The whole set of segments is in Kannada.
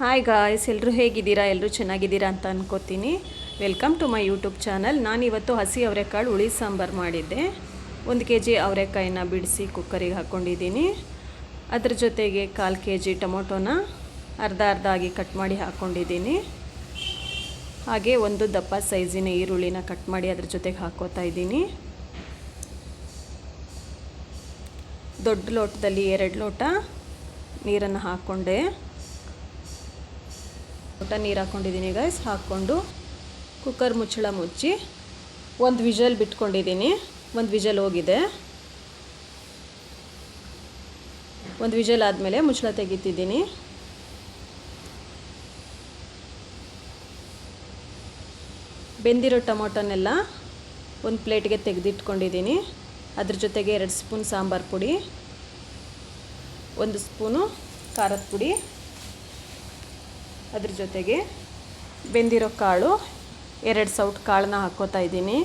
ಹಾಯ್ ಗಾಯ್ಸ್ ಎಲ್ಲರೂ ಹೇಗಿದ್ದೀರಾ? ಎಲ್ಲರೂ ಚೆನ್ನಾಗಿದ್ದೀರಾ ಅಂತ ಅನ್ಕೋತೀನಿ. Welcome to my YouTube channel ನಾನಿವತ್ತು ಹಸಿ ಅವರೆಕಾಳು ಹುಳಿ ಸಾಂಬಾರು ಮಾಡಿದ್ದೆ. ಒಂದು ಕೆ ಜಿ ಅವರೆಕಾಯಿನ ಬಿಡಿಸಿ ಕುಕ್ಕರಿಗೆ ಹಾಕ್ಕೊಂಡಿದ್ದೀನಿ ಅದ್ರ ಜೊತೆಗೆ ಕಾಲು ಕೆ ಜಿ ಟೊಮೊಟೊನ ಅರ್ಧ ಅರ್ಧ ಆಗಿ ಕಟ್ ಮಾಡಿ ಹಾಕ್ಕೊಂಡಿದ್ದೀನಿ ಹಾಗೆ ಒಂದು ದಪ್ಪ ಸೈಜಿನ ಈರುಳ್ಳಿನ ಕಟ್ ಮಾಡಿ ಅದ್ರ ಜೊತೆಗೆ ಹಾಕೋತಾ ಇದ್ದೀನಿ. ದೊಡ್ಡ ಲೋಟದಲ್ಲಿ ಎರಡು ಲೋಟ ನೀರನ್ನು ಹಾಕ್ಕೊಂಡೆ ಲೋಟ ನೀರು ಹಾಕ್ಕೊಂಡಿದ್ದೀನಿ ಗೈಸ್ ಹಾಕ್ಕೊಂಡು ಕುಕ್ಕರ್ ಮುಚ್ಚಳ ಮುಚ್ಚಿ ಒಂದು ವಿಜಲ್ ಬಿಟ್ಕೊಂಡಿದ್ದೀನಿ ಒಂದು ವಿಜಲ್ ಹೋಗಿದೆ. ಒಂದು ವಿಜಲ್ ಆದಮೇಲೆ ಮುಚ್ಚಳ ತೆಗಿತಿದ್ದೀನಿ. ಬೆಂದಿರೋ ಟೊಮೊಟೊನೆಲ್ಲ ಒಂದು ಪ್ಲೇಟ್ಗೆ ತೆಗೆದಿಟ್ಕೊಂಡಿದ್ದೀನಿ ಅದ್ರ ಜೊತೆಗೆ ಎರಡು ಸ್ಪೂನ್ ಸಾಂಬಾರು ಪುಡಿ, ಒಂದು ಸ್ಪೂನು ಖಾರದ ಪುಡಿ. ಅದ್ರ ಜೊತೆಗೆ ಬೆಂದಿರೋ ಕಾಳು, ಎರಡು ಸೌಟ್ ಕಾಳನ್ನ ಹಾಕ್ಕೋತಾ ಇದ್ದೀನಿ.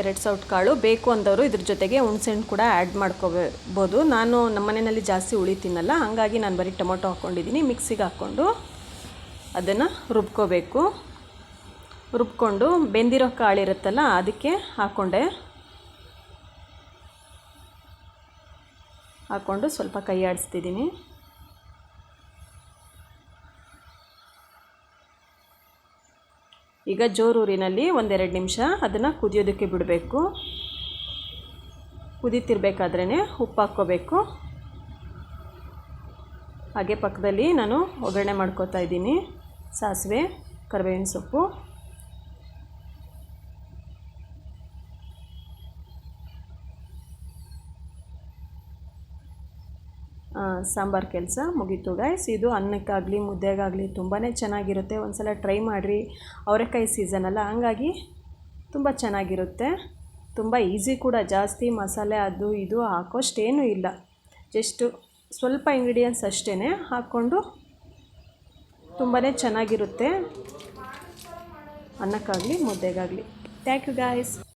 ಎರಡು ಸೌಟ್ ಕಾಳು ಬೇಕು ಅಂದವರು ಇದ್ರ ಜೊತೆಗೆ ಹುಣ್ಸೆಹಣ್ಣು ಕೂಡ ಆ್ಯಡ್ ಮಾಡ್ಕೋಬೋದು ನಾನು ನಮ್ಮ ಮನೆಯಲ್ಲಿ ಜಾಸ್ತಿ ಉಳಿತೀನಲ್ಲ ಹಾಗಾಗಿ ನಾನು ಬರೀ ಟೊಮೊಟೊ ಹಾಕ್ಕೊಂಡಿದ್ದೀನಿ ಮಿಕ್ಸಿಗೆ ಹಾಕ್ಕೊಂಡು ಅದನ್ನು ರುಬ್ಕೋಬೇಕು. ರುಬ್ಕೊಂಡು ಬೆಂದಿರೋ ಕಾಳಿರುತ್ತಲ್ಲ ಅದಕ್ಕೆ ಹಾಕ್ಕೊಂಡೆ ಹಾಕ್ಕೊಂಡು ಸ್ವಲ್ಪ ಕೈ ಆಡಿಸ್ತಿದ್ದೀನಿ. ಈಗ ಜೋರೂರಿನಲ್ಲಿ ಒಂದೆರಡು ನಿಮಿಷ ಅದನ್ನು ಕುದಿಯೋದಕ್ಕೆ ಬಿಡಬೇಕು. ಕುದೀತಿರ್ಬೇಕಾದ್ರೇ ಉಪ್ಪು ಹಾಕ್ಕೋಬೇಕು. ಹಾಗೆ ಪಕ್ಕದಲ್ಲಿ ನಾನು ಒಗ್ಗರಣೆ ಮಾಡ್ಕೋತಾ ಇದ್ದೀನಿ. ಸಾಸಿವೆ, ಕರಿಬೇವಿನ ಸೊಪ್ಪು. ಸಾಂಬಾರು ಕೆಲಸ ಮುಗೀತು ಗೈಸ್ ಇದು ಅನ್ನಕ್ಕಾಗಲಿ, ಮುದ್ದೆಗಾಗಲಿ ತುಂಬಾ ಚೆನ್ನಾಗಿರುತ್ತೆ. ಒಂದು ಸಲ ಟ್ರೈ ಮಾಡಿರಿ. ಅವರೆಕಾಯಿ ಸೀಸನ್ ಅಲ್ಲ. ಹಂಗಾಗಿ ತುಂಬ ಚೆನ್ನಾಗಿರುತ್ತೆ. ತುಂಬ ಈಸಿ ಕೂಡ. ಜಾಸ್ತಿ ಮಸಾಲೆ, ಅದು ಇದು ಹಾಕೋಷ್ಟೇನೂ ಇಲ್ಲ. ಜಸ್ಟು ಸ್ವಲ್ಪ ಇಂಗ್ರೀಡಿಯೆಂಟ್ಸ್ ಅಷ್ಟೇ ಹಾಕ್ಕೊಂಡು ತುಂಬಾ ಚೆನ್ನಾಗಿರುತ್ತೆ. ಅನ್ನಕ್ಕಾಗಲಿ, ಮುದ್ದೆಗಾಗಲಿ. Thank you guys